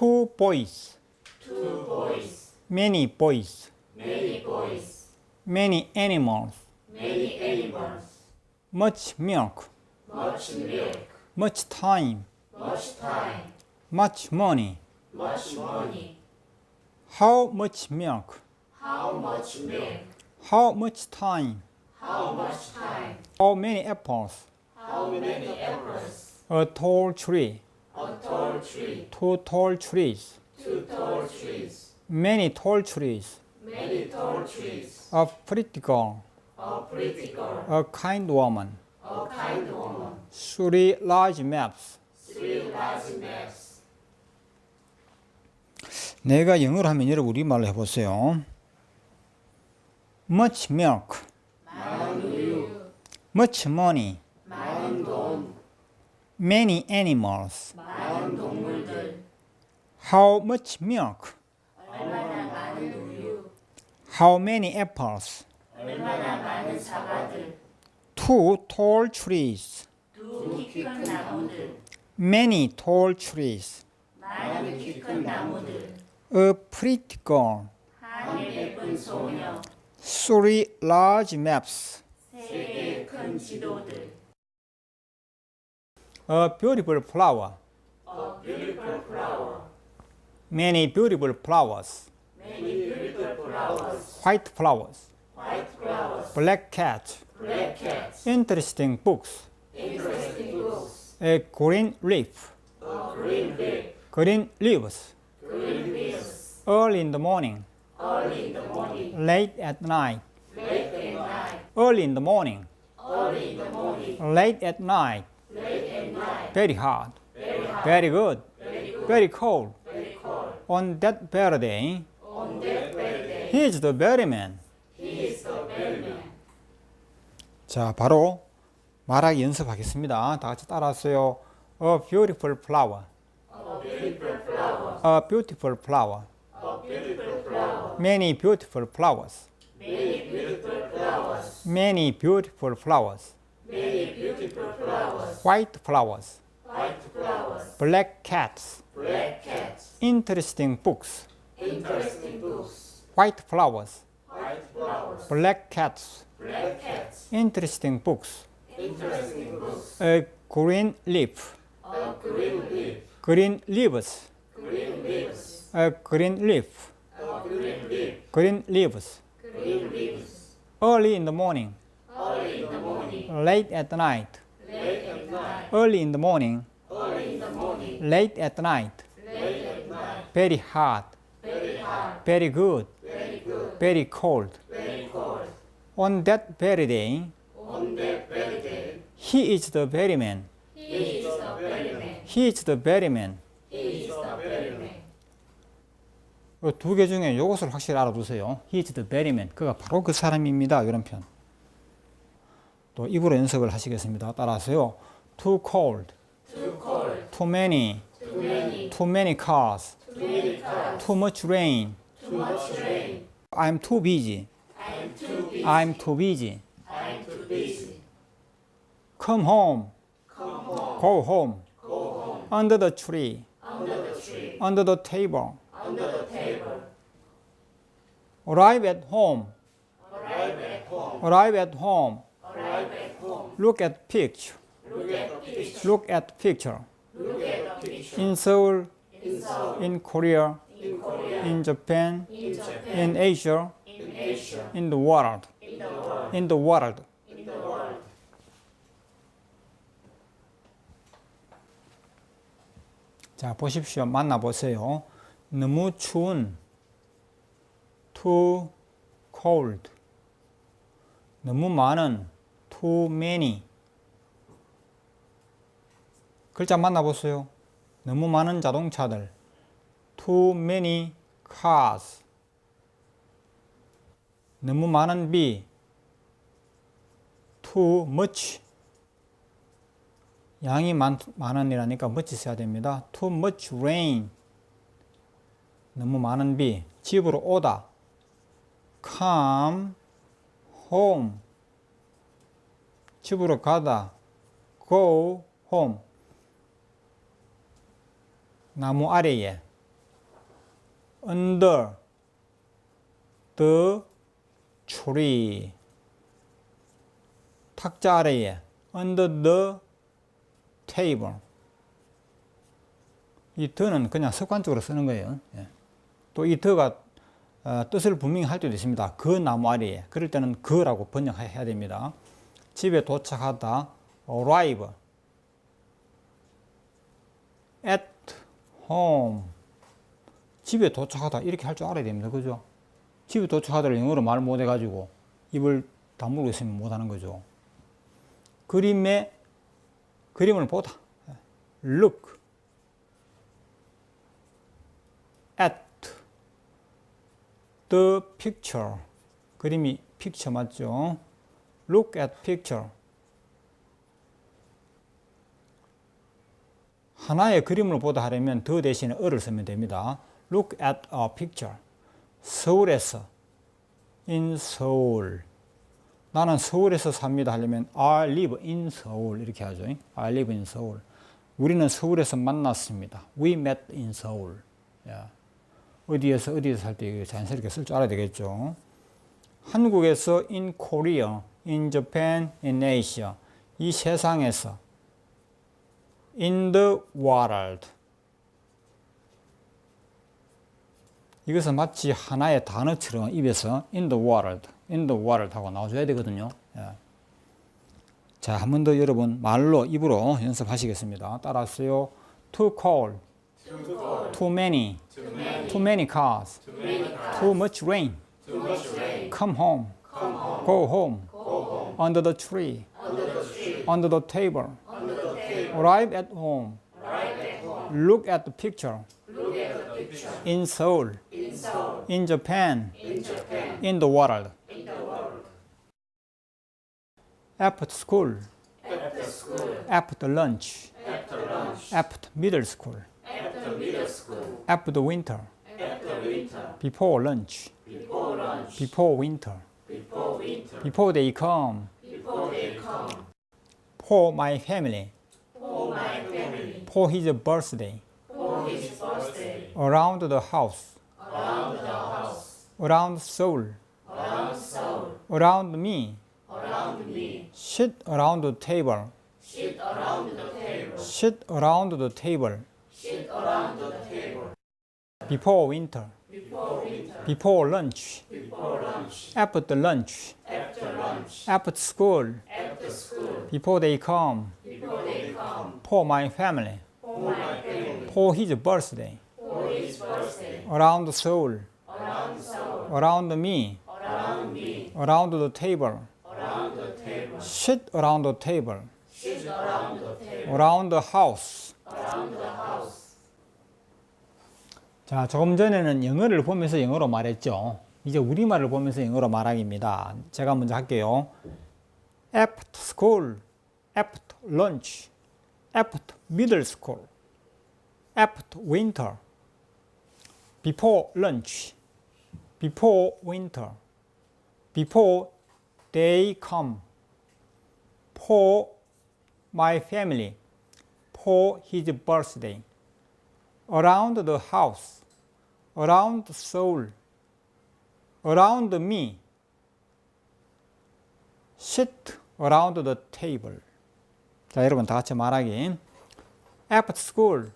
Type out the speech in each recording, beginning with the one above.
two boys, two boys, many boys, many boys, many animals, many animals, much milk, much milk, much time, much time, much money. much money. How much milk? How much milk? How much time? How much time? How many apples? How many apples? A tall tree, A tall tree, two tall trees, two tall trees, many tall trees, many tall trees. a pretty girl, A pretty girl, a kind woman, a kind woman, three large maps. three large maps. 내가 영어로 하면 여러분 우리말로 해보세요. Much milk, much money, many animals. 많은 동물들, How much milk? 얼마나 많은 우유, How many apples? 얼마나 많은 사과들, Two tall trees, 두 키 큰 나무들, many tall trees, 많은 키 큰 나무들, a pretty girl, 한 예쁜 소녀, three large maps, 세 개의 큰 지도들, a beautiful flower, a beautiful flower, many beautiful flowers, many beautiful flowers, white flowers, white flowers, black cat, black cats, interesting books, interesting books, a green leaf, a green leaf, green leaves, green leaves, early in the morning, early in the morning, late at night, late at night, early in the morning, early in the morning, late at night, very hard, very hot, very good, very good, very cold. very cold. On that very day, On that very day, he is the very man. he is the very man. 자, 바로 말하기 연습하겠습니다. 다 같이 따라하세요. A beautiful flower. A beautiful flower, A beautiful flower. a beautiful flower, Many beautiful flowers. many beautiful flowers, Many beautiful flowers. many beautiful flowers, White flowers. Black cats. black cats, Interesting books. interesting books, White flowers. white flowers, Black cats. black cats, Interesting books. interesting books, A green leaf. a green leaf, Green leaves. green leaves, A green leaf. a green leaf, Green leaves. green leaves, Early in the morning. early in the morning, Late at night. late at night, Early in the morning. Late at night. Very hot. very good. very good, Very cold. On that very day, On that very day, he is the very man. he is the very man, He is the very man. he is the very man. 두개 중에 이것을 확실히 알아두세요. He is the very man. 그가 바로 그 사람입니다. 이런 편. 또 입으로 연습을 하시겠습니다. 따라하세요. Too cold. Too cold, Too many. too many, Too many cars. too much rain. too much rain. I'm too busy. I'm too busy. I'm too busy. Come home. Come home, Go home. go home, Under the tree. under the tree, Under the table. under the table. Arrive at home. Arrive at home, Arrive at home. arrive at home. Look at picture. Look at the picture. In Seoul, In Korea, in Japan, in Asia, in the world, In the world. in the world. 자, 보십시오. 만나보세요. 너무 추운 too cold 너무 많은 too many 글자 만나보세요. 너무 많은 자동차들 too many cars 너무 많은 비 too much 양이 많, 많은이라니까 much 써야 됩니다. Too much rain. 너무 많은 비. 집으로 오다. Come home. 집으로 가다. Go home. 나무 아래에. under the tree. 탁자 아래에 under the table. 이 더는 그냥 습관적으로 쓰는 거예요. 예. 또이 더가 어, 뜻을 분명히 할 때도 있습니다. 그 나무 아래에. 그럴 때는 그라고 번역해야 됩니다. 집에 도착하다 arrive at home 집에 도착하다 이렇게 할 줄 알아야 됩니다. 그죠? 집에 도착하다를 영어로 말 못 해가지고 입을 다물고 있으면 못 하는 거죠. 그림에 그림을 보다 look at the picture 그림이 picture 맞죠? look at picture 하나의 그림을 보다 하려면 더 대신에 어를 쓰면 됩니다. look at a picture 서울에서 in Seoul 나는 서울에서 삽니다 하려면 I live in Seoul 이렇게 하죠. I live in Seoul 우리는 서울에서 만났습니다. We met in 야. 어디에서 어디에서 살 때 자연스럽게 쓸 줄 알아야 되겠죠. 한국에서 in Korea, in Japan, in Asia 이 세상에서 in the world 이것은 마치 하나의 단어처럼 입에서 in the world, in the world 하고 나와줘야 되거든요. 예. 자, 한 번 더 여러분 말로 입으로 연습하시겠습니다. 따라하세요. Too cold, too many, too many cars, too much rain, come home, go home, under the tree, under the table, arrive at home, look at the picture, in Seoul, in Japan, in the world. After school, after lunch, after middle school, after winter, before lunch, before winter, Before winter. Before they come. before they come, for my family, for his birthday, around the house, around the house. Around Seoul, around. Around me, Around me. sit around the table, sit around the table, Sit around the table. Sit around the table. before winter, before winter. Before lunch, after lunch, after school, before they come, for my family, for his birthday, around Seoul, around me, around the table, sit around the table, around the house. 자, 조금 전에는 영어를 보면서 영어로 말했죠. 이제 우리말을 보면서 영어로 말하기입니다. 제가 먼저 할게요. After school, after lunch, after middle school, after winter, before lunch, before winter, before they come, for my family, for his birthday, around the house, around Seoul, around me, sit around the table. 자, 여러분 다 같이 말하기. After school,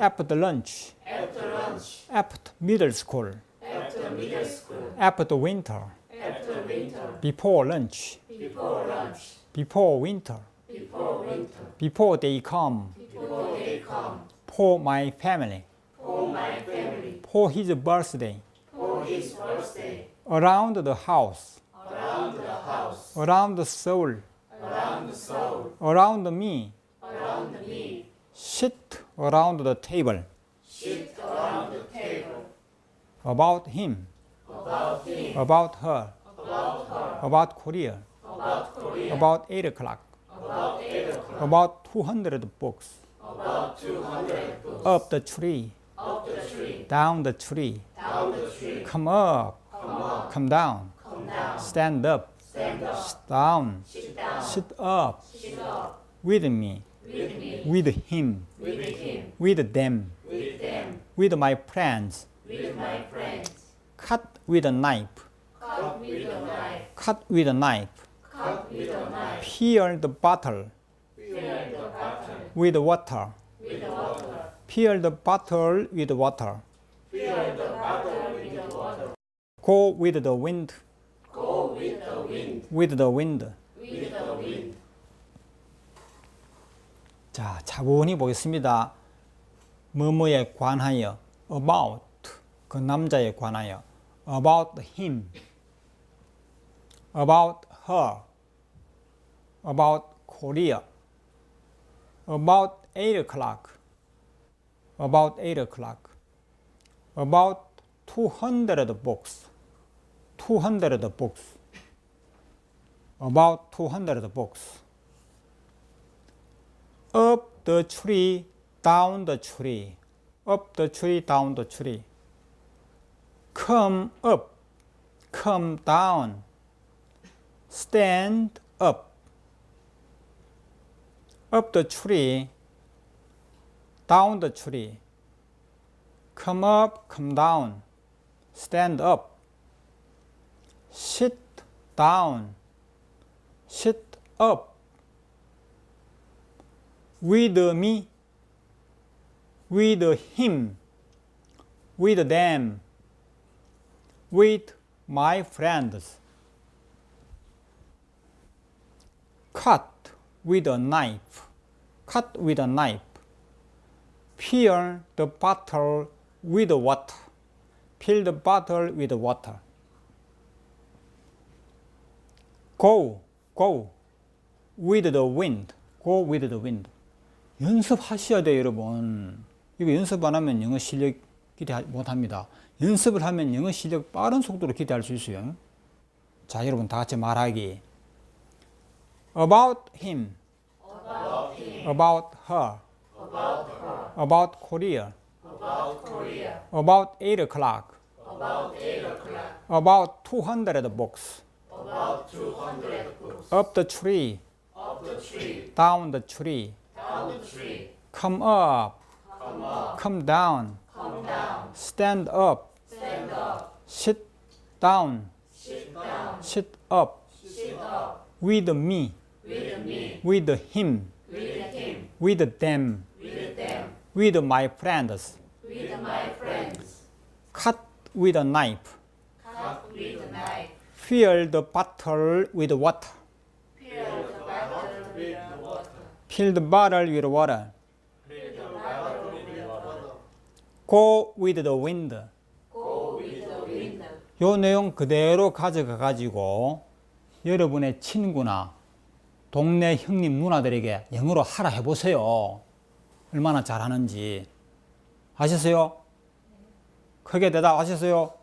after lunch, after middle school, after winter, before lunch, before winter, before they come, for my family, for his birthday, around the house, around the soul, around the soul. Around me. Around me. Sit around the table. Sit around the table. About him. About him. About her. About her. About Korea. About Korea. About 8 o'clock. About 8 o'clock. About 200 books. About 200 books. Up the tree. Up the tree. Down the tree. Down the tree. Come up. Come up. Come down. Come down. Stand up. Stand up. Sit down. Sit up, with me, with him, with them, with my friends. with my friends. Cut with a knife. Cut with a knife. Cut with a knife. Cut with a knife. Fill the bottle with water. Fill the bottle with water. Fill the bottle with water. Go with the wind. Go with the wind. With the wind. With the 자, 차분히 보겠습니다. 뭐뭐에 관하여 about 그 남자에 관하여 about him about her about Korea about 8 o'clock about 8 o'clock about 200 books 200 books about 200 books up the tree, down the tree, up the tree, down the tree. Come up, come down, stand up. Up the tree, down the tree. Come up, come down, stand up. Sit down, sit up with me, with him, with them, with my friends. Cut with a knife, cut with a knife. Fill the bottle with water, fill the bottle with water. Go, go with the wind, go with the wind. 연습하셔야 돼요, 여러분. 이거 연습 안 하면 영어 실력 기대 못 합니다. 연습을 하면 영어 실력 빠른 속도로 기대할 수 있어요. 자, 여러분 다 같이 말하기. About him. About her. About Korea. About 8 o'clock. About 200 books. Up the tree. Down the tree. Come up. Come down. Stand up. Sit down. Sit up. With me. With him. With them. With my friends. With my friends. Cut with a knife. Cut with a knife. Fill the bottle with water. The bottle with water. Go with the wind. 요 내용 그대로 가져가 가지고 여러분의 친구나 동네 형님 누나들에게 영어로 하라 해보세요. 얼마나 잘하는지. 아셨어요? 크게 대답하셨어요?